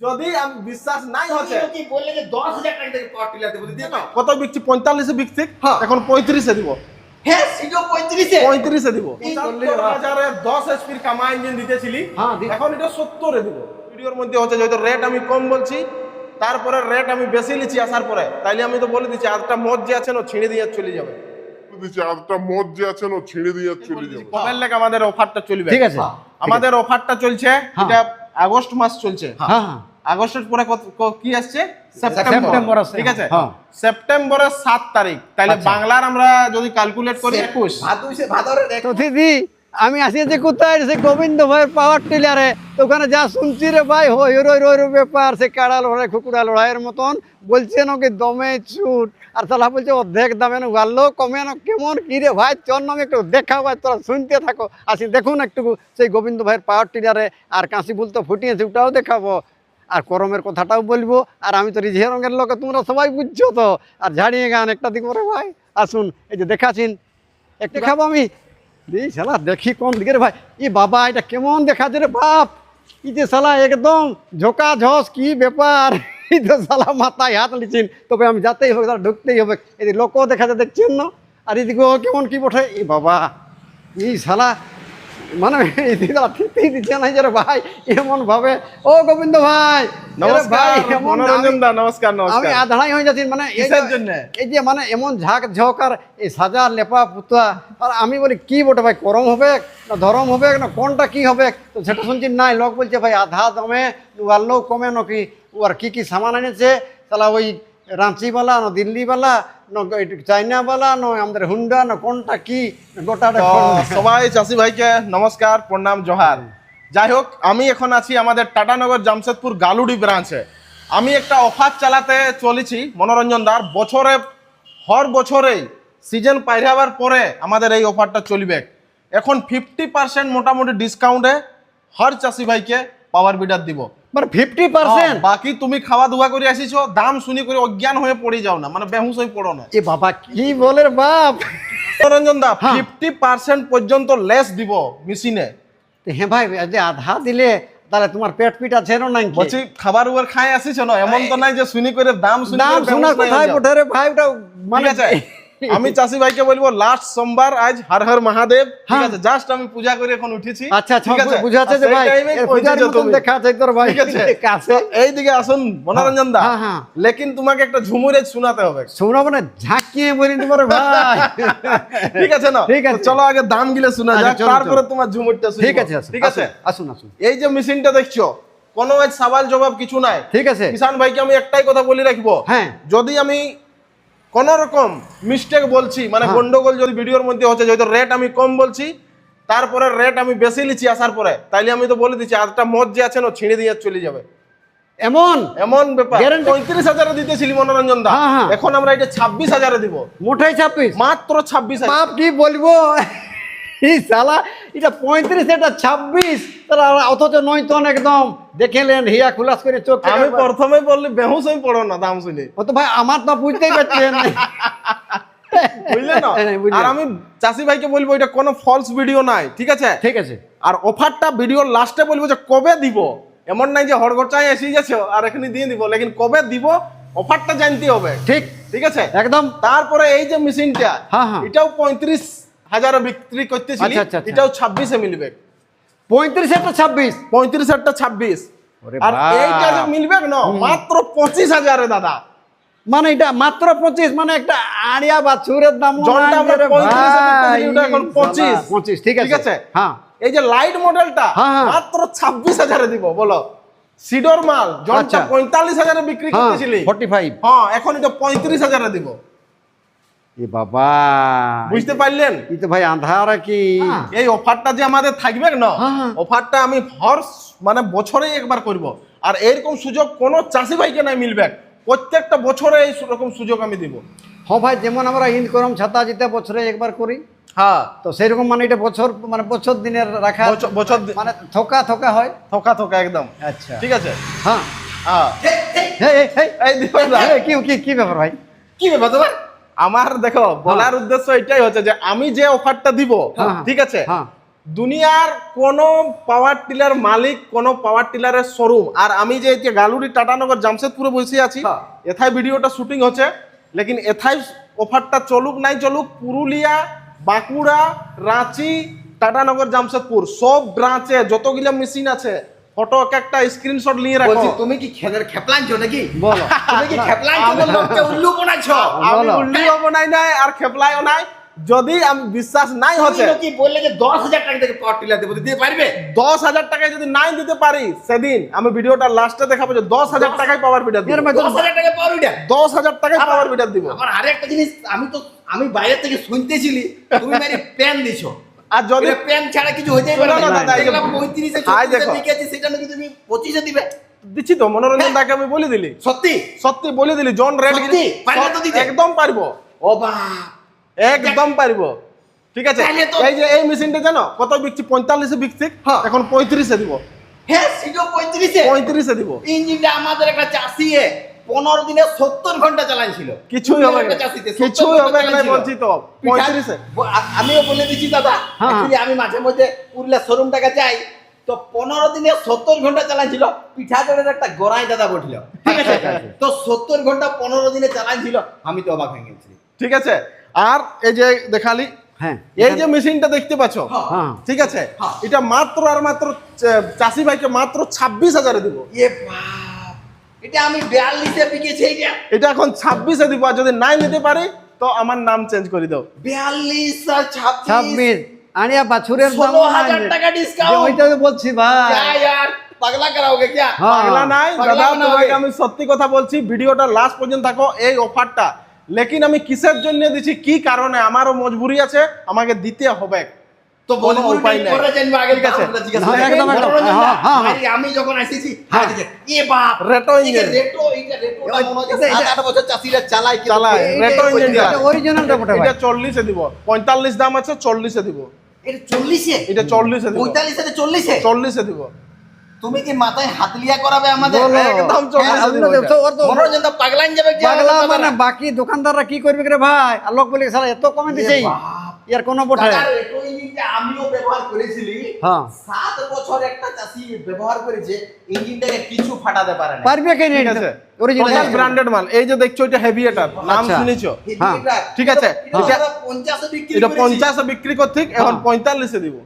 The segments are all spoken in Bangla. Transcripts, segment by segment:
যদি আমি বিশ্বাস নাই হচ্ছে কি বললে যে দশ হাজার টাকা থেকে পাওয়ার টিলার দেবো দিয়ে কত বিকছি? পঁয়তাল্লিশে বিকছি। হ্যাঁ। এখন পঁয়ত্রিশে দিব। হ্যাঁ সিজো পঁয়ত্রিশে? পঁয়ত্রিশে দিব। হাজারে দশ এসপির কামা ইঞ্জিন দিতেছিলি। হ্যাঁ, এখন এটা সত্তরে দিব। ভিডিওর মধ্যে হচ্ছে যেহেতু রেট আমি কম বলছি তারপরে রেট আমি বেশি লিছি আসার পরে তাইলে আমি তো বলে দিচ্ছি আজটা মদ যে আছে না ছিঁড়ে দিয়ে চলে যাবে। দিচ্ছে মদ যে আছে না ছিঁড়ে দিয়ে চলে যাবে। কবের লেগে আমাদের অফারটা চলবে। ঠিক আছে। আমাদের অফারটা চলছে এটা আগস্ট মাস চলছে। হ্যাঁ হ্যাঁ। আগস্টের পরে কি আসছে? সেপ্টেম্বর। ঠিক আছে? হ্যাঁ। সেপ্টেম্বরের সাত তারিখ। তাহলে আচ্ছা। বাংলার আমরা যদি ক্যালকুলেট করি একুশ। ভাদুইশে তো দিদি আমি আসিয়েছি কোথায়? সে গোবিন্দ ভাইয়ের পাওয়ার টিলারে তো ওখানে যা শুনছি রে ভাই হই রই রই ব্যাপার। সে কাড়া লড়াই খুকুড়া লড়াইয়ের মতন। বলছে নাকি দমে ছুট। আর তাহলে বলছে অর্ধেক দামে না কমে না কেমন? কি রে ভাই চল নামে একটু দেখা ভাই তোরা শুনতে থাকো। আসি দেখুন একটু সেই গোবিন্দ ভাইয়ের পাওয়ার টিলারে আর কাশি ফুল তো ফুটিয়েছে ওটাও দেখাবো। আর করমের কথাটাও বলব। আর আমি তো রিঝে রঙের লোক তোমরা সবাই বুঝছ তো। আর ঝাড়িয়ে গান একটা দিক করে ভাই। আসুন এই যে দেখাছিন একটু খাব আমি? এই শালা দেখি কোন দিকে ভাই। ই বাবা এটা কেমন দেখাচ্ছে রে বাপ। ই যে শালা একদম ঝোকা ঝস কি ব্যাপার। এই তো শালা মাথায় হাত লিচিন তবে আমি যাতেই হবে তারা ঢুকতেই হবে। এই লোকও দেখা যায় দেখছেন না? আর এদিকেও কেমন কি বটে? এই বাবা এই শালা মানে এদিকে দিচ্ছে না যে ভাই এমন ভাবে ও গোবিন্দ ভাই নমস্কার এমন মনোরঞ্জন দা নমস্কার আমি আধাড়াই হয়ে যাচ্ছি মানে এই কিসের এই যে মানে এমন ঝাঁক ঝক আর এই সাজা লেপা পুতা আর আমি বলি কি বটে ভাই করম হবে না ধরম হবে না কোনটা কি হবে? তো সেটা শুনছি নাই লোক বলছে ভাই আধা দামে আল্লো কমে নাকি ও আর কি কি সামান এনেছে? তাহলে ওই রাঁচিওয়ালা না দিল্লিওয়ালা না চাইনাওয়ালা না আমাদের হুন্ডা না কোনটা কি গোটাটা সবাই চাষি ভাইকে নমস্কার প্রণাম জোহার। যাই হোক আমি এখন আছি আমাদের টাটানগর জামশেদপুর গালুডি ব্রাঞ্চে। আমি একটা অফার চালাতে চলেছি মনোরঞ্জন দার। বছরে হর বছরেই সিজন পাইরাবার পরে আমাদের এই অফারটা চলবে। এখন ফিফটি পার্সেন্ট মোটামুটি ডিসকাউন্টে হর চাষি ভাইকে পাওয়ার বিডার দিব। মানে ফিফটি পার্সেন্ট হ্যাঁ, বাকি তুমি খাওয়া দাওয়া করে আসিছো দাম শুনি করে অজ্ঞান হয়ে পড়ে যাও না মানে বেহুশ হয়ে পড়ো না। এ বাবা কি বলে বাপ? মনোরঞ্জন দা হ্যাঁ। ফিফটি পার্সেন্ট পর্যন্ত লেস দিব মেশিনে হ্যাঁ ভাই যে আধা দিলে তাহলে তোমার পেট পিট আছে না নাকি বলছি খাবার উবার খাই আসিস না? এমন তো নাই যে শুনি করে দাম শুনি করে শোনা কোথায়। রে ভাই ওটা মানে আছে। আমি চাষি ভাইকে বলব লাস্ট সোমবার আজ হর হর মহাদেব। ঠিক হ্যাঁ। আছে জাস্ট আমি পূজা করে এখন উঠেছি। আচ্ছা আচ্ছা ঠিক আছে? ভাই time এ পূজার মতন দেখা আছে তোর ভাই। ঠিক আছে? কাছে। এইদিকে আসুন মনোরঞ্জন দা। হ্যাঁ, হ্যাঁ। লেকিন তোমাকে একটা ঝুমুরে শোনাতে হবে। শোনা মানে ঝাঁকিয়ে বলি তোমার ভাই। ঠিক আছে না? ঠিক আছে। চলো আগে দাম গিলে শোনা আচ্ছা, যাক তারপরে তোমার ঝুমুরটা শুনব ঠিক আছে ঠিক আছে? আসুন, আসুন আসুন। এই যে মেশিনটা দেখছ কোনো আজ সওয়াল জবাব কিছু নাই। ঠিক আছে। কিষান ভাইকে আমি একটাই কথা বলে রাখব। হ্যাঁ। যদি আমি কোন রকম মিস্টেক বলছি। মানে হ্যাঁ। গন্ডগোল যদি ভিডিওর মধ্যে হচ্ছে যেহেতু রেট আমি কম বলছি তারপরে রেট আমি বেশি লিছি আসার পরে তাইলে আমি তো বলে দিচ্ছি আজটা মদ যে আছে না ছিঁড়ে দিয়ে চলে যাবে। এমন? এমন ব্যাপার। পঁয়ত্রিশ হাজারে দিতেছিলি মনোরঞ্জন দা। হ্যাঁ, হ্যাঁ। এখন আমরা এটা ছাব্বিশ হাজারে দিব। মোটাই ছাব্বিশ। মাত্র ছাব্বিশ হাজার। বাপ কি বলব? এটা পঁয়ত্রিশ এটা ছাব্বিশ। তারা অথচ নয় একদম। দেখেলেন হিয়া খুলাস করে চোখ আমি প্রথমে বললি বেহুশ পড়ো না দাম শুনে। ও তো ভাই আমার তো বুঝতেই পারছেন হ্যাঁ, আর আমি চাষি ভাইকে বলব এটা কোনো ফলস ভিডিও নাই ঠিক আছে? ঠিক আছে। আর অফারটা ভিডিওর লাস্টে বলব যে কবে দিব? এমন নাই যে হড়গড়চায় এসে গেছো আর এখানে দিয়ে দিব। লেকিন কবে দিব অফারটা জানতে হবে। ঠিক। ঠিক আছে? একদম। তারপরে এই যে মেশিনটা হ্যাঁ, হ্যাঁ। এটাও পঁয়ত্রিশ হাজারে বিক্রি করতেছি আচ্ছা, আচ্ছা, আচ্ছা। এটাও ছাব্বিশে মিলবে। পঁয়ত্রিশ একটা ছাব্বিশ। পঁয়ত্রিশ আর এইটা যে মিলবে না মাত্র দাদা। মানে এটা মাত্র পঁচিশ মানে একটা আড়িয়া বাছুরের দাম জনটা 35 এ বিক্রি করি, ওটা এখন 25 পঁচিশ ঠিক আছে ঠিক আছে। হ্যাঁ। এই যে লাইট মডেলটা হ্যাঁ, হ্যাঁ। মাত্র দিব বলো। সিডর মাল জনটা। পঁয়তাল্লিশ হাজারে বিক্রি করতেছিলি। ফর্টি ফাইভ হ্যাঁ এখন এটা পঁয়ত্রিশ হাজারে দিব। এ বাবা বুঝতে পারলেন? এই তো ভাই আধার কি? এই অফারটা যে আমাদের থাকবে না হ্যাঁ, হ্যাঁ। অফারটা আমি হর মানে বছরেই একবার করব। আর এরকম সুযোগ কোনো চাষি ভাইকে নাই মিলবে। প্রত্যেকটা বছরে এই রকম সুযোগ আমি দিব। হ ভাই যেমন আমরা ইন্দ করম ছাতা জিতে বছরে একবার করি হ্যাঁ। তো সেরকম মানে এটা বছর মানে বছর দিনের রাখা বছর- বছর মানে থোকা থোকা হয়। থোকা থোকা একদম। আচ্ছা। ঠিক আছে? হ্যাঁ। হ্যাঁ। কি কি ব্যাপার ভাই? কি ব্যাপার তোমার? আমার দেখো বলার উদ্দেশ্য এটাই হচ্ছে যে আমি যে অফারটা দিব হ্যাঁ, ঠিক আছে? হ্যাঁ। দুনিয়ার কোনো পাওয়ার টিলার মালিক কোনো পাওয়ার টিলারের শোরুম আর আমি যে গালুরি টাটানগর জামশেদপুরে বসে আছি হ্যাঁ। এথায় ভিডিওটা শুটিং হচ্ছে লেকিন এথায় অফারটা চলুক নাই চলুক পুরুলিয়া বাঁকুড়া রাঁচি টাটানগর জামশেদপুর সব ব্রাঞ্চে যতগুলো মেশিন আছে ফটো একটা স্ক্রিনশট নিয়ে রাখো। তুমি কি খেলের খেপলাঞ্ছো নাকি? বলো। তুমি কি খেপলাঞ্ছো বলে লোককে উল্লু বানাচ্ছো আমি বলো। উল্লিও বানাই নাই আর খেপলাইও নাই। যদি আমি বিশ্বাস নাই হচ্ছে কি বললে যে দশ হাজার টাকা থেকে পাওয়ার টিলার দেবো দিতে পারবে? দশ হাজার টাকায় যদি নাই দিতে পারি সেদিন আমি ভিডিওটা লাস্টে দেখাবো যে দশ হাজার টাকায় পাওয়ার বিটার দিব। দশ হাজার টাকা পাওয়ার ওইটা দশ হাজার টাকায় পাওয়ার বিটার দিব। আমার আরেকটা জিনিস আমি তো আমি বাইরে থেকে শুনতেছিলি তুমি মানে প্যান দিছো। আর যদি প্যান ছাড়া কিছু শোনো পারে না দাদা, হাই ছত্রিশে দেখো। লিখেছি সেটা নাকি তুমি পঁচিশে দিবে? দিচ্ছি তো মনোরঞ্জন দাকে আমি বলে দিলি। সত্যি? সত্যি বলে দিলি জন রেড। সত্যি? পারবে তো দিতে? একদম পারব। ও বা একদম পারব। ঠিক আছে? এই যে এই মেশিনটা জানো? কত বিকছি? পঁয়তাল্লিশে বিকছি। হ্যাঁ। এখন পঁয়ত্রিশে দিব। হ্যাঁ সিজো পঁয়ত্রিশে। পঁয়ত্রিশে দিব। ইঞ্জিনটা আমাদের একটা চাষি পনেরো দিনে সত্তর ঘণ্টা চালাইছিল। কিছুই হবে কিছুই হবে না বলছি পঁয়ত্রিশে। আমিও বলে দিচ্ছি দাদা হ্যাঁ। আমি মাঝে মধ্যে পুরুলিয়া শোরুমটাকে যাই তো পনেরো দিনে সত্তর ঘণ্টা চালাইছিল। পিঠা জোরের একটা গড়াই দাদা বসল ঠিক আছে। তো সত্তর ঘণ্টা পনেরো দিনে চালাইছিল আমি তো অবাক হয়ে গেছি। ঠিক আছে। আর এই যে দেখালি হ্যাঁ এই যে মেশিনটা দেখতে পাচ্ছ? হ্যাঁ। ঠিক আছে। হ্যাঁ। এটা মাত্র আর মাত্র চাষি ভাইকে মাত্র ছাব্বিশ হাজারে দিব। এ বাপ এটা আমি বিয়াল্লিশে বিকেছি এটা এখন ছাব্বিশে দিব আর যদি নাই নিতে পারি তো আমার নাম চেঞ্জ করে দাও। বিয়াল্লিশ আর ছাব্বিশ। আনিয়া বাছুরের দাম হাজার টাকা ডিসকাউন্ট ওইটা তো বলছি ভাই। পাগলা করাওগে কি হ্যাঁ। পাগলা নাই? দাদা তোমাকে আমি সত্যি কথা বলছি ভিডিওটা লাস্ট পর্যন্ত থাকো এই অফারটা লেকিন আমি কিসের জন্য দিছি? কি কারণে? আমারও মজবুরি আছে আমাকে দিতে হবে। তো হ্যাঁ, হ্যাঁ, হ্যাঁ, আমি যখন আসিছি হ্যাঁ। এ বাপ রেটো ইঞ্জিন রেটো এটা- বছর চাষিরা চালায় চালায়, রেটো ইঞ্জিন অরিজিনালটা বটে ভাই এটা চল্লিশে দিব। দাম আছে চল্লিশে দিব। এটা দিব। তুমি কি মাথায় হাত লিয়া করাবে আমাদের। একদম হ্যাঁ, মনোরঞ্জন পাগলাইন যাবে পাগলা মানে বাকি দোকানদাররা কি করবে রে ভাই? আর লোক বলে এত কমে দিছে এ। ইয়ার কোনো বটে দাদা, রেটো ইঞ্জিনটা আমিও ব্যবহার করেছিলি। হ্যাঁ। সাত বছর একটা চাষি ব্যবহার করেছে ইঞ্জিনটাকে কিছু ফাটাতে পারে না পারবে কে ঠিক আছে অরিজিনাল ব্র্যান্ডেড মাল। এই যে দেখছ এটা হেভি এটা। নাম আচ্ছা। শুনেছো হ্যাঁ, ঠিক আছে। এটা এটা- পঞ্চাশে বিক্রি এটা করেছি। পঞ্চাশে বিক্রি করছি এখন হ্যাঁ। পঁয়তাল্লিশে দিব।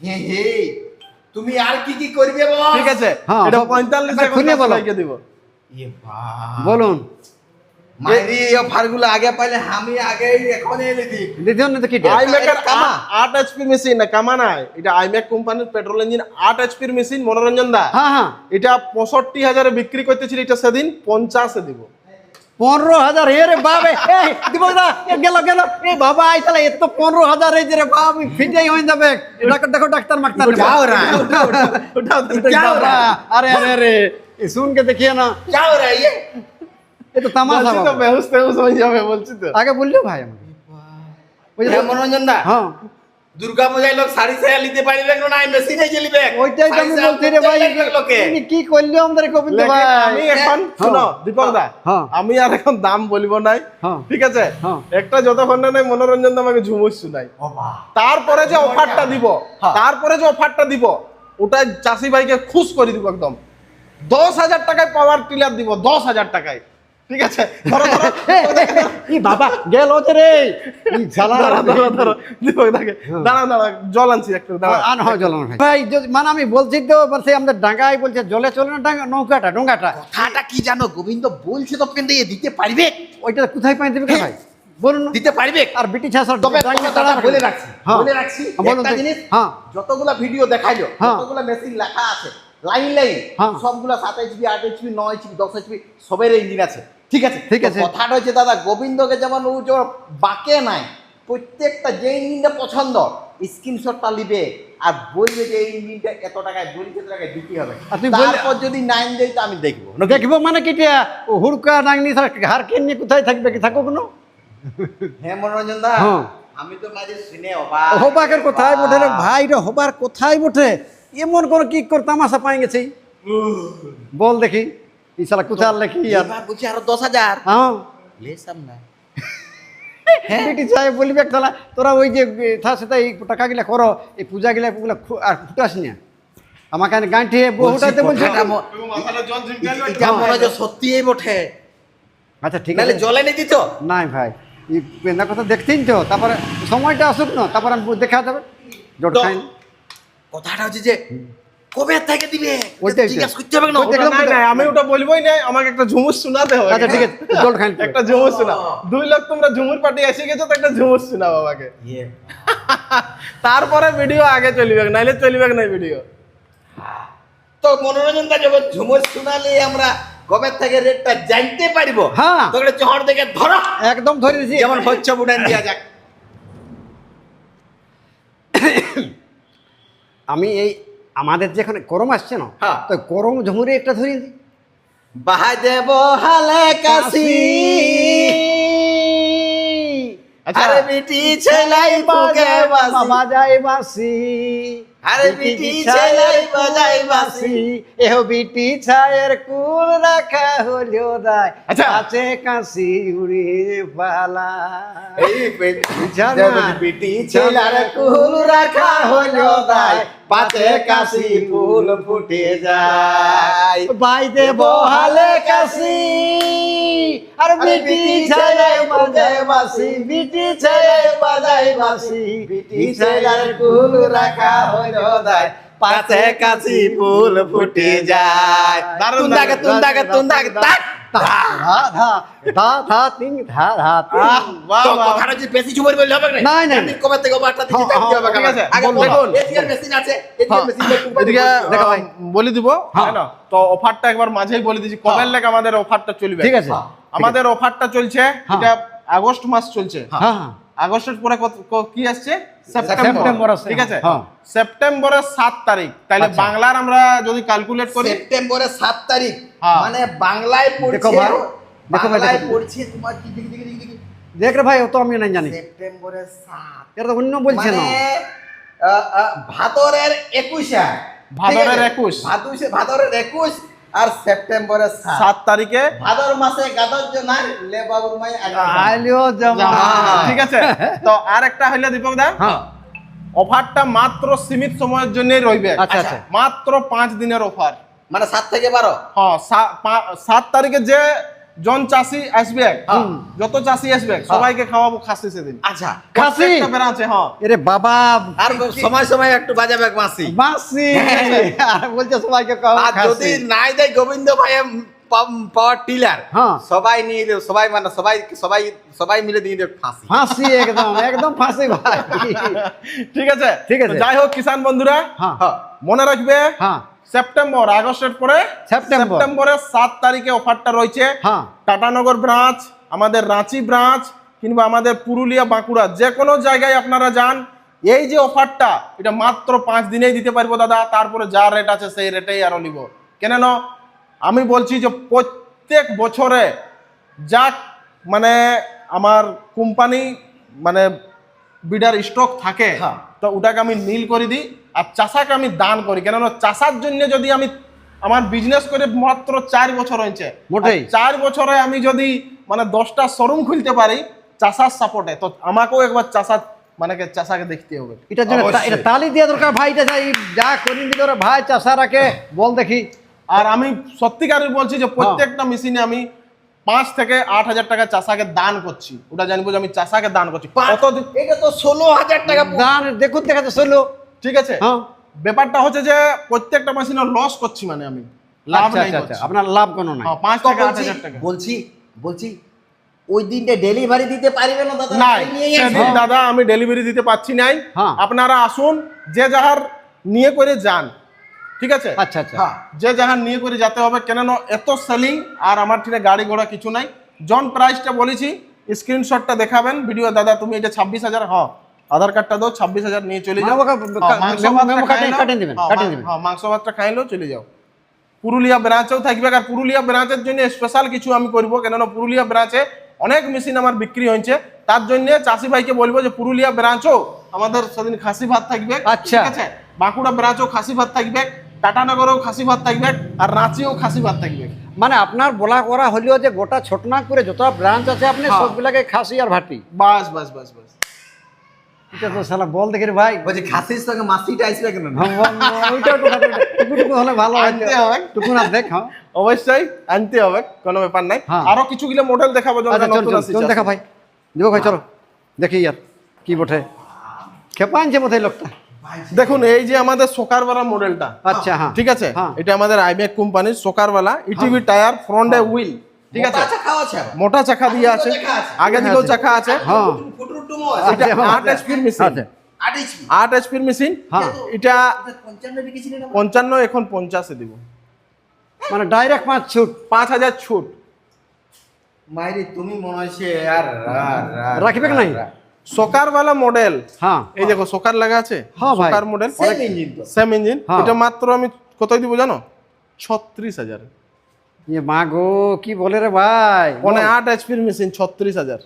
হে হে তুমি আর কি কি করবে বস ঠিক আছে। হ্যাঁ, এটা সব- পঁয়তাল্লিশে এবার এখন খুলে বলো। দিব। এ। বলুন। মাইরি অফারগুলো আগে পাইলে আমি আগে এখন এনে দিই দ্বিতীয় না তো কি আইম্যাকের কামা। আট এইচপি মেশিন না কামা নাই। এটা আইম্যাক কোম্পানির পেট্রোল ইঞ্জিন আট এইচপির মেশিন মনোরঞ্জন দা। হ্যাঁ হ্যাঁ। এটা পঁয়ষট্টি হাজারে বিক্রি করতেছিল এটা সেদিন পঞ্চাশে দিব। পনেরো হাজার এ রে বাবা এই দিব দা এ গেল গেল। এ বাবা আই তাহলে এত পনেরো হাজার এই যে রে ফিটাই হয়ে যাবে। ডাক্তার দেখো ডাক্তার মাক্তার। আরে দেখিয়ে না। তামাশা বলছি তো বাবা। বেহুশ তেহুশ হয়ে যাবে বলছি তো। আগে বললে ভাই আমাকে? হ্যাঁ, মনোরঞ্জন দা? হ্যাঁ। দুর্গা পূজায় লোক শাড়ি সায়া নিতে পারিবে না নাই মেশিনে চলিবে ওইটাই তো আমি বলছি রে ভাই লোকে তুমি কি করলে আমাদের গোবিন্দ ভাই? আমি এখন শুনো দীপক দা হ্যাঁ। আমি আর এখন দাম বলব নাই। হ্যাঁ। ঠিক আছে? হ্যাঁ। একটা যতক্ষণ না নাই মনোরঞ্জন দা আমাকে ঝুমুস শুনাই তারপরে যে অফারটা দিব হ্যাঁ। তারপরে যে অফারটা দিব ওটা চাষি ভাইকে খুশ করে দিব একদম। দশ হাজার টাকায় পাওয়ার টিলার দিব দশ হাজার টাকায়। ঠিক আছে ধরো ধরো। ই বাবা গেল যে রে ই ঝালা। দাঁড়া দাঁড়া দাঁড়া দীপক দাকে দাঁড়া দাঁড়া জল আনছি একটু দাঁড়া আন হয় চলো ভাই। ভাই মানে আমি বলছি তো এবার আমাদের ডাঙ্গায় বলছে জলে চলে না ডাঙ্গা নৌকাটা ডোঙ্গাটা কথাটা কি জানো? গোবিন্দ বলছে তো কিন্তু দিতে পারবে। ওইটা কোথায় পাই দেবে ভাই? বলুন। দিতে পারবে। আর ব্রিটিশ হাসার তবে বলে রাখছি হ্যাঁ। বলে রাখছি হ্যাঁ, একটা জিনিস হ্যাঁ। যতগুলা ভিডিও দেখাইলো হ্যাঁ। যতগুলা মেশিন লেখা আছে লাইন লাইন হ্যাঁ। সবগুলা সাত এইচপি আট এইচপি নয় এইচপি দশ এইচপি সবের ইঞ্জিন আছে। ঠিক আছে? ঠিক আছে। কথাটা হচ্ছে দাদা গোবিন্দকে যেমন ও যে বাকে নাই প্রত্যেকটা যে ইঞ্জিনটা পছন্দ স্ক্রিনশটটা নিবে আর বলবে যে এই ইঞ্জিনটা এত টাকায় এত টাকায় দিতে হবে। তারপর যদি নাইন দেয় তো আমি দেখব। দেখব মানে কিটিয়া হুড়কা সার ঘর কেন কোথায় থাকবে কি থাকুক না? হ্যাঁ মনোরঞ্জন দা হ্যাঁ। আমি তো মাঝে শুনে অবাক হবাকের কোথায় বটে রে ভাই রে হবার কোথায় বটে? এমন কোন কি কর তামাশা পাই গেছে বল দেখি। এই শালা কোথায় লেখি আর? বলছি আরও দশ হাজার। হ্যাঁ। লেসাম না। বিটি চাই বলবি তাহলে তোরা ওই যে এই টাকা গিলা করো এই পূজা গিলা ওগুলা আর ফুটাস না। আমাকে গাঁঠি বহুটাতে বলছে হয়। যে সত্যিই বটে। আচ্ছা ঠিক আছে। জলে নি দিত? নাই ভাই। এই পেন্দা কথা দেখতেই তো। তারপরে সময়টা আসুক না তারপরে আমি দেখা যাবে। জট কথাটা হচ্ছে যে কবে থেকে দিবে? ওইটাই জিজ্ঞাসা করতে হবে না ওইটাই ওটা নাই, নাই, আমি ওটা বলবোই না আমাকে একটা ঝুমুর শোনাতে হবে। আচ্ছা ঠিক আছে জল খাই একটা ঝুমুর শোনা। দুই লাখ তোমরা ঝুমুর পার্টি এসে গেছো তো একটা ঝুমুর শোনাও আমাকে ইয়ে। তারপরে ভিডিও আগে চলিবে নাইলে চলিবে না ভিডিও। তো মনোরঞ্জনটা যখন ঝুমুর শোনালে আমরা কবে থেকে রেটটা জানতে পারব হ্যাঁ। তখন চহর থেকে ধরো। একদম ধরে দিয়েছি যেমন হচ্ছে বুড়ান দিয়া যাক। আমি এই আমাদের যেখানে গরম আসছে না হ্যাঁ। তো গরম ঝুমুরে একটা ধরিয়ে দিই বাহাই দেব হালে কাশি আচ্ছা। আরে বিটি ছেলাই বাবা যাই বাসি আরে বিটি ছেলাই বাজাই বাসি। এহ বিটি ছায়ের কুল রাখা হলো আচ্ছা। আছে কাশি উড়ে পালা। এই। বিটি ছেলার কুল রাখা হলো দাই পাতে কাশি ফুল ফুটে যায়। বাই দে বহালে কাশি আর বিটি ছায় বাজাই বাসি বিটি ছায় বাজাই বাসি। বিটি ছায়ার কুল রাখা হলো ফুল ফুটে যায়। তিন তিন। হ্যাঁ, বলো হ্যাঁ। আহ, বলে দিব? তো অফারটা একবার মাঝেই বলে দিচ্ছি কবের লেগে আমাদের অফারটা চলবে। ঠিক আছে। আমাদের অফারটা চলছে হ্যাঁ। এটা আগস্ট মাস চলছে। হ্যাঁ হ্যাঁ। আগস্টের পরে কি আসছে? সেপ্টেম্বর। ঠিক আছে? হ্যাঁ। সেপ্টেম্বরের সাত তারিখ। তাহলে আচ্ছা। বাংলার আমরা যদি ক্যালকুলেট করি সেপ্টেম্বরের সাত তারিখ। হ্যাঁ। মানে বাংলায় পড়ছে দেখো ভাই, দেখো ভাই, বাংলায় পড়ছে তোমার কি দেখি রে ভাই ও তো আমি নাই জানি। সেপ্টেম্বরের সাত। এটা তো অন্য বলছে মানে না আহ, আহ, ভাদরের একুশে। ভাদরের ঠিক আছে? 21 ভাদুসে ভাদরের একুশ আর সেপ্টেম্বরের সাত। তারিখে? ভাদর মাসে গাদর জনার লে মাই। ঠিক আছে? তো আর একটা হইলে দীপক দা? হ্যাঁ। অফারটা মাত্র সীমিত সময়ের জন্য রইবে। আচ্ছা, আচ্ছা। মাত্র পাঁচ দিনের অফার। মানে সাত থেকে বারো? হ্যাঁ সা- সাত তারিখে যে জন চাষি আসবে হ্যাঁ। যত চাষি আসবে সবাইকে খাওয়াবো খাসি সেদিন। আচ্ছা। খাসি! বেড়াচ্ছে হ্যাঁ এরে বাবা আর সময় সময় একটু বাজাবে মাসি। বাসি আর বলছে সবাইকে আর যদি নাই দেয় গোবিন্দ ভাই পাওয়ার টিলার হ্যাঁ। সবাই নিয়ে দেবে, সবাই মানে সবাই সবাই সবাই মিলে দিয়ে দেবে ফাঁসি ফাঁসি একদম একদম ফাঁসি ভাই। ঠিক আছে? ঠিক আছে। যাই হোক কিষান বন্ধুরা হ্যাঁ। হ্যাঁ। মনে রাখবে হ্যাঁ। সেপ্টেম্বর আগস্টের পরে সেপ্টেম্বরের সাত তারিখে অফারটা রয়েছে। হ্যাঁ। টাটানগর ব্রাঞ্চ আমাদের রাঁচি ব্রাঞ্চ কিংবা আমাদের পুরুলিয়া বাঁকুড়া যে কোনো জায়গায় আপনারা যান এই যে অফারটা এটা মাত্র পাঁচ দিনেই দিতে পারব দাদা তারপরে যা রেট আছে সেই রেটেই আরও নিব। কেন আমি বলছি যে প্রত্যেক বছরে যা মানে আমার কোম্পানি মানে বিডার স্টক থাকে হ্যাঁ। তো ওটাকে আমি নীল করে দিই। আর চাষাকে আমি দান করি। কেননা চাষার জন্য যদি আমি আমার বিজনেস করে মাত্র চার বছর হয়েছে মোটেই। চার বছরে আমি যদি মানে দশটা শোরুম খুলতে পারি চাষার সাপোর্টে তো আমাকেও একবার চাষা মানে চাষাকে দেখতে হবে। এটার জন্য এটা তালি দিয়ে দরকার। ভাই এটা যাই যা করি নি ভাই চাষারাকে বল দেখি। আর আমি সত্যিকারই বলছি যে প্রত্যেকটা মেশিনে আমি পাঁচ থেকে আট হাজার টাকা চাষাকে দান করছি। ওটা জানব যে আমি চাষাকে দান করছি। কত এটা তো ষোলো হাজার টাকা দান দেখুন দেখা যাচ্ছে ষোলো। ঠিক আছে? হ্যাঁ। ব্যাপারটা হচ্ছে যে প্রত্যেকটা মেশিনে লস করছি মানে আমি। লাভ আচ্ছা নাই আচ্ছা। আচ্ছা। আপনার লাভ কোনো নাই। হ্যাঁ, পাঁচ বলছি হাজার টাকা। বলছি বলছি ওই দিনটা ডেলিভারি দিতে পারবে না দাদা? সেদিন আসবে। দাদা আমি ডেলিভারি দিতে পারছি নাই। হ্যাঁ। আপনারা আসুন যে যাহার নিয়ে করে যান। ঠিক আছে? আচ্ছা আচ্ছা। হ্যাঁ যে যাহার নিয়ে করে যেতে হবে কেননা এত সেলিং আর আমার ঠিক গাড়ি ঘোড়া কিছু নাই। জন প্রাইসটা বলেছি স্ক্রিনশটটা দেখাবেন। ভিডিও দাদা তুমি এটা ছাব্বিশ হাজার হ্যাঁ। আধার কার্ডটা দাও ছাব্বিশ হাজার নিয়ে চলে যাও। হ্যাঁ, মাংস ভাতটা হ্যাঁ। হ্যাঁ, ভাতটা খাইলেও চলে যাও। পুরুলিয়া ব্রাঞ্চেও থাকবে আর পুরুলিয়া ব্রাঞ্চের জন্য স্পেশাল কিছু আমি করব কেননা পুরুলিয়া ব্রাঞ্চে অনেক মেশিন আমার বিক্রি হয়েছে। তার জন্য চাষি ভাইকে বলব যে পুরুলিয়া ব্রাঞ্চও আমাদের সেদিন খাসি ভাত থাকবে আচ্ছা। ঠিক আছে? বাঁকুড়া ব্রাঞ্চও খাসি ভাত থাকবে টাটানগরেও খাসি ভাত থাকবে আর রাঁচিও খাসি ভাত থাকবে। মানে আপনার বলা করা হলেও যে গোটা ছোটনাগপুরে যত ব্রাঞ্চ আছে আপনি হ্যাঁ। সবগুলাকে খাসি আর ভাটি। বাস বাস বাস বাস। এটা তো শালা বল দেখে ভাই। বলছি খাসির সঙ্গে মাসিটা আসবে কেন? হ্যাঁ, বল, বল, তো ভালো, টুকু টুকু হলে ভালো আনতে হবে। টুকু না দেখ হ্যাঁ। অবশ্যই আনতে হবে কোনো ব্যাপার নাই। হ্যাঁ। আরও কিছু গুলো মডেল দেখাবো যখন আচ্ছা নতুন চল চল দেখা ভাই। দিব ভাই চলো দেখি ইয়ার কি বটে। খেপা আনছে বোধহয় লোকটা। দেখুন এই যে আমাদের সোকারওয়ালা মডেলটা আচ্ছা হ্যাঁ। ঠিক আছে। এটা আমাদের আইবেক কোম্পানির সোকারওয়ালা ইটিভি টায়ার ফ্রন্ট এ হুইল ঠিক আছে। মোটা চাকা দিয়ে আছে। আগে দিকেও চাকা আছে। হ্যাঁ। আট এইচপির মেশিন। আট। এইচপির মেশিন। হ্যাঁ। এটা এটা 55 বিকেছিল না? পঞ্চান্ন এখন পঞ্চাশে দিব। মানে ডাইরেক্ট পাঁচ ছুট। পাঁচ হাজার ছুট। মাইরি তুমি মনে আর আর রাখবে নাই? সোকারওয়ালা মডেল হ্যাঁ। এই দেখো সোকার লাগা আছে? হ্যাঁ। Shocker model same engine same engine হ্যাঁ। এটা মাত্র আমি কত দিব জানো? ছত্রিশ হাজার। এ মা গো কি বলে রে ভাই? মানে আট এইচপির মেশিন ছত্রিশ হাজার।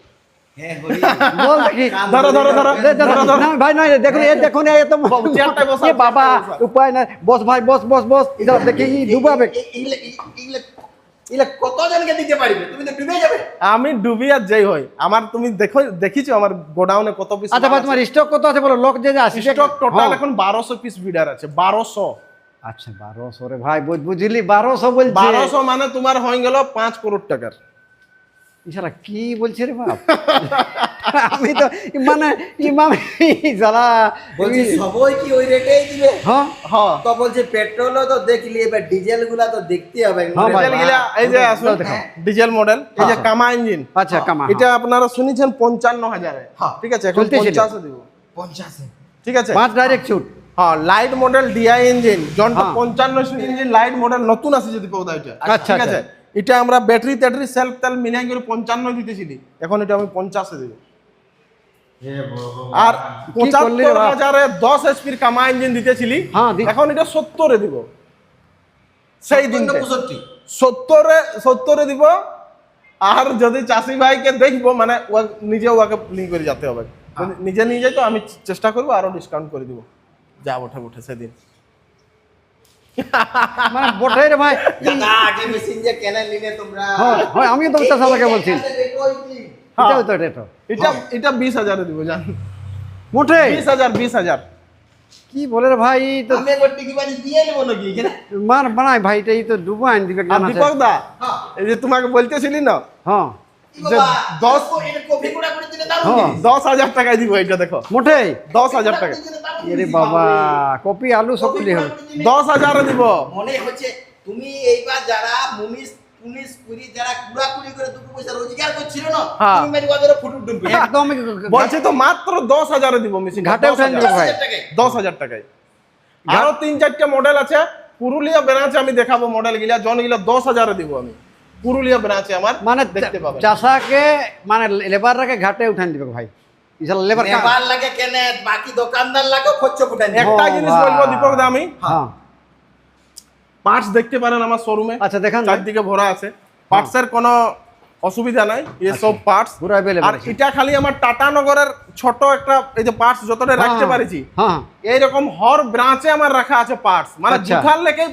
হ্যাঁ হরি। বল দেখি। ধরো ধরো ধরো দে, দে, দে, না, ভাই নয় দেখুন এ দেখুন এ তো বাবু, চেয়ারটায় বসা, এ বাবা উপায় নাই। বস ভাই বস বস বস। দেখি ডুবাবে। এ- এগুলা- এগুলা এগুলা কতজনকে দিতে পারবে? তুমি তো ডুবে যাবে। আমি ডুবি আর যেই হই। আমার তুমি দেখো দেখিছো আমার গোডাউনে কত পিস আচ্ছা ভাই তোমার স্টক কত আছে বলো? লোক যে যে আসছে স্টক টোটাল হ্যাঁ। এখন বারোশো পিস বিডার আছে বারোশো। আচ্ছা বারোশো রে ভাই বুঝলি? বারোশো বলছে। বারোশো মানে তোমার হয়ে গেল পাঁচ করোড় টাকার। ইশারা কি বলছে রে বাপ? আমি তো মানে ইমাম জ্বালা। বলছি সবাই কি ওই রেটেই দিবে হ্যাঁ। হ্যাঁ। তো বলছে পেট্রোলও তো দেখলি এবার ডিজেলগুলা তো দেখতে হবে। হ্যাঁ। ডিজেল গিলা এই যে আসুন দেখাও। ডিজেল মডেল এই যে হ্যাঁ। কামা ইঞ্জিন আচ্ছা কামা এটা আপনারা শুনেছেন পঞ্চান্ন হাজারে। হ্যাঁ। ঠিক আছে এখন পঞ্চাশে দিব। পঞ্চাশে। ঠিক আছে। পাঁচ ডাইরেক্ট ছুট হ্যাঁ লাইট মডেল ডিআই ইঞ্জিন যন্ত্র হ্যাঁ। পঞ্চান্ন ইঞ্জিন লাইট মডেল নতুন আছে যদি পাওয়া এটা। আচ্ছা, ঠিক আছে? এটা আমরা ব্যাটারি ট্যাটারি সেলফ তেল মিলিয়ে করে পঞ্চান্ন দিতেছিলি। এখন এটা আমি পঞ্চাশে দিব। আর পঁচাত্তর? হাজারে দশ এইচপির কামা ইঞ্জিন দিতেছিলি। হ্যাঁ, এখন এটা সত্তরে দিব। সেই দিন পঁয়ষট্টি সত্তরে সত্তরে দিব। আর যদি চাষি ভাইকে দেখব মানে ও নিজে ওকে লিঙ্ক করে যেতে হবে। যদি নিজে নিয়ে যাই তো আমি চেষ্টা করব আরও ডিসকাউন্ট করে দিব। যা ওঠে ওঠে সেদিন মানে বটে রে ভাই। আগে মেশিন যে কেনে নিলে তোমরা। হ্যাঁ আমি তো চাষাবাকে বলছি। তো এটা এটা এটা। বিশ হাজারে দিব জান। মোটে বিশ হাজার বিশ হাজার। কি বলে রে ভাই তো আমি একবার টিকি বাজি দিয়ে নেব নাকি এখানে? বানাই ভাই এটাই তো ডুবো আইন দিবে আর দীপক দা হ্যাঁ। এই যে তোমাকে বলতেছিলি না? হ্যাঁ। যে দশ- হ্যাঁ। দশ হাজার টাকায় দিব এটা দেখো। মোটে দশ হাজার টাকা বাবা কপি আলু কফি সকলি হবে। দশ হাজারে দিব। মনে হচ্ছে তুমি এইবার যারা মুনিশ পুলিশ কুড়ি যারা কুড়াকুড়ি করে দুটো পয়সা রোজগার করছিল না হ্যাঁ। তুমি মেরে ওদের ফুটুর ডুববে একদম। বলছি তো মাত্র দশ হাজারে দিব মেশিন ঘাটে উঠান দিবে ভাই। দশ হাজার টাকায়। আরও তিন চারটে মডেল আছে। পুরুলিয়া ব্রাঞ্চে আমি দেখাবো মডেল গিলা। জন গিলা দশ হাজারে দিব আমি। পুরুলিয়া ব্রাঞ্চে আমার মানে দেখতে পাবেন। চাষাকে মানে লেবাররাকে ঘাটে উঠান দিবে ভাই। ইসাল লেবার নেবার লাগে কেনে বাকি দোকানদার লাগে খরচ ফুটান একটা জিনিস বলব দীপক দা আমি। হ্যাঁ। পার্টস দেখতে পারেন আমার শোরুমে আচ্ছা দেখান। চারদিকে ভরা আছে। পার্টসের কোনো অসুবিধা নাই। এ সব পার্টস পুরো আর এটা খালি আমার টাটা নগরের ছোট একটা এই যে পার্টস যতটা রাখতে হ্যাঁ, পারিছি হ্যাঁ। এইরকম হর ব্রাঞ্চে আমার রাখা আছে পার্টস মানে আচ্ছা। যেখান লেগে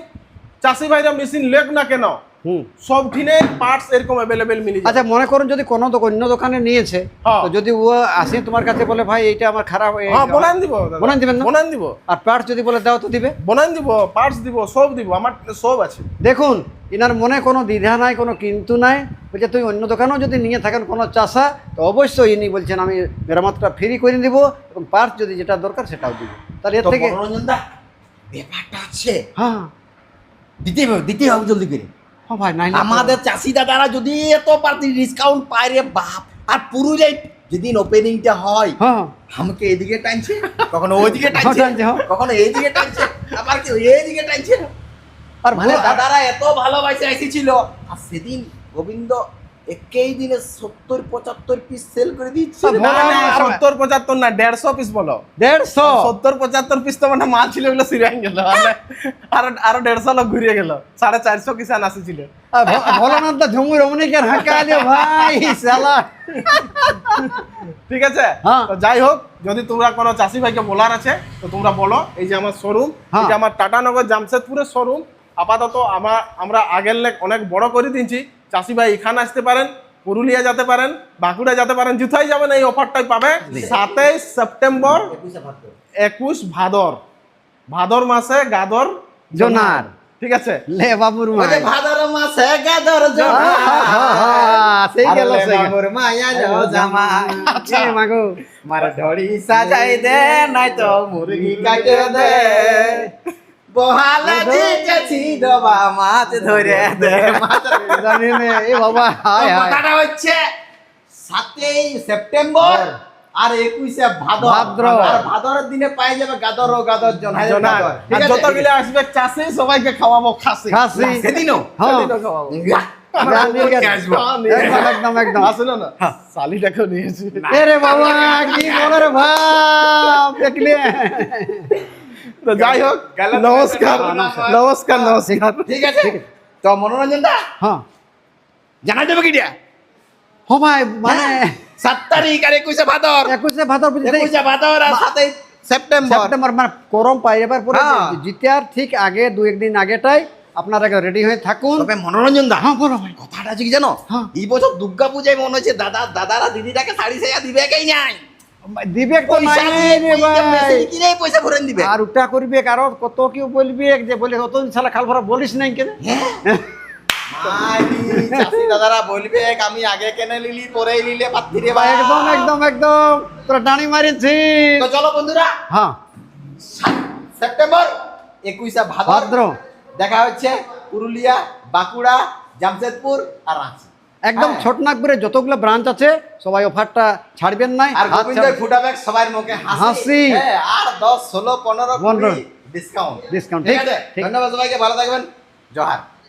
চাষি ভাইরা মেশিন লেগ না কেন? হুম। সব ঠিনে পার্টস এরকম অ্যাভেলেবেল মিলে আচ্ছা মনে করুন যদি কোনো অন্য দোকানে নিয়েছে হ্যাঁ। তো যদি ও আসে তোমার কাছে বলে ভাই এইটা আমার খারাপ হ্যাঁ বনান দিব। বনান দিবেন না? বনান দিব। আর পার্টস যদি বলে দাও তো দিবে। বনান দিব পার্টস দিব সব দিব আমার সব আছে। দেখুন এনার মনে কোনো দ্বিধা নাই কোনো কিন্তু নাই। বলছে তুই অন্য দোকানেও যদি নিয়ে থাকেন কোনো চাষা তো অবশ্যই ইনি বলছেন আমি মেরামতটা ফ্রি করে দিব এবং পার্টস যদি যেটা দরকার সেটাও দিব। তাহলে এর থেকে ব্যাপারটা আছে হ্যাঁ। দিতে হবে দিতে হবে জলদি করে। হ্যাঁ ভাই নাই আমাদের চাষি দাদারা যদি এত পার্টি ডিসকাউন্ট পায় রে বাপ আর পুরুলিয়ায় যেদিন ওপেনিংটা হয় হ্যাঁ আমাকে এদিকে টানছে কখনো ওইদিকে হ্যাঁ, টানছে টানছে, হ্যাঁ। কখনো এইদিকে টানছে আবার কি এইদিকে টানছে আর মানে দাদারা এত ভালোবাসে এসেছিল আর সেদিন গোবিন্দ একই দিনে সত্তর পঁচাত্তর পিস সেল করে দিচ্ছে। সত্তর পঁচাত্তর না দেড়শো পিস বলো। দেড়শো? সত্তর পঁচাত্তর পিস তো মানে মাল ছিল ওগুলো সিরিয়ান গেল। আরও আরও দেড়শো লোক ঘুরিয়ে গেল। সাড়ে চারশো কিষান আসিছিল। ভোলানাথ দা ঝুমুর অমনিকের হাঁকা আলিও ভাই সালা ঠিক আছে? হ্যাঁ। তো যাই হোক যদি তোমরা কোনো চাষি ভাইকে বলার আছে তো তোমরা বলো এই যে আমার শোরুম হ্যাঁ। এই যে আমার টাটানগর জামশেদপুরের শোরুম আপাতত আমার আমরা আগের লেখ অনেক বড় করে দিয়েছি। চাষি ভাই এখানে আসতে পারেন পুরুলিয়া যেতে পারেন বাঁকুড়া যেতে পারেন যেথায় যাবেন এই অফারটাই পাবে। সাতাইশ সেপ্টেম্বর একুশ ভাদর। ভাদর। মাসে গাদর জোনার। ঠিক আছে? লে বাবুর ওই মা যে ভাদর মাসে গাদর জমা সেই গেল সেই গেল। বাবুর মায়া যাও জামা। আচ্ছা। মাগো মার ঢড়ি সাজাই দে নাই তো মুরগি কাটে দে। বহালা দিতেছি ডবা মাছ ধরে দে। জানি নে এ বাবা হায় হায়। কথাটা হচ্ছে সেপ্টেম্বর আর একুশে ভাদর। আর ভাদরের দিনে পাই যাবে গাদর ও গাদর যতগুলো আসবে চাষি সবাইকে খাওয়াবো খাসি। সেদিনও? হ্যাঁ। সেদিনও খাওয়াবো। বাবা কি ভাব। দেখলে। তো যাই হোক নমস্কার নমস্কার। নমস্কার। ঠিক আছে তো মনোরঞ্জনটা হ্যাঁ। জানা যাবে কি দিয়া? ও ভাই মানে সাত তারিখ আর একুশে ভাদর। একুশে ভাদর একুশে ভাদর আর সাতই সেপ্টেম্বর। সেপ্টেম্বর মানে গরম পাই এবার পরে হ্যাঁ। জিতিয়ার ঠিক আগে দু একদিন আগেটাই আপনারা রেডি হয়ে থাকুন। তবে মনোরঞ্জন দা হ্যাঁ বলো ভাই। কথাটা আছে কি জানো? হ্যাঁ। এই বছর দুর্গা পূজায় মনে হচ্ছে দাদা দাদারা দিদিটাকে শাড়ি সাজা দিবে কেই নাই। দিবে তো নাই পয়সা দিবে? আর ওটা করবে কারও কত কেউ বলবে? যে বলে অত সালা খাল ভরা বলিস নাই কেন? চাষি দাদারা বলবে আমি আগে কেনে লিলি পরে লিলে পাত্তি রে ভাই। একদম একদম একদম। তোরা টানি মারিছি তো চলো বন্ধুরা হ্যাঁ। সেপ্টেম্বর একুশে ভাদ্র। দেখা হচ্ছে পুরুলিয়া বাঁকুড়া জামশেদপুর আর রাঁচি। একদম ছোট ছোটনাগপুরে যতগুলো ব্রাঞ্চ আছে সবাই অফারটা ছাড়বেন নাই আর গোবিন্দের ফুটাবে সবার মুখে হাসি। হ্যাঁ, আর দশ ষোলো পনেরো পনেরো। ডিসকাউন্ট ঠিক ঠিক, আছে? ধন্যবাদ সবাইকে ভালো থাকবেন। জহার।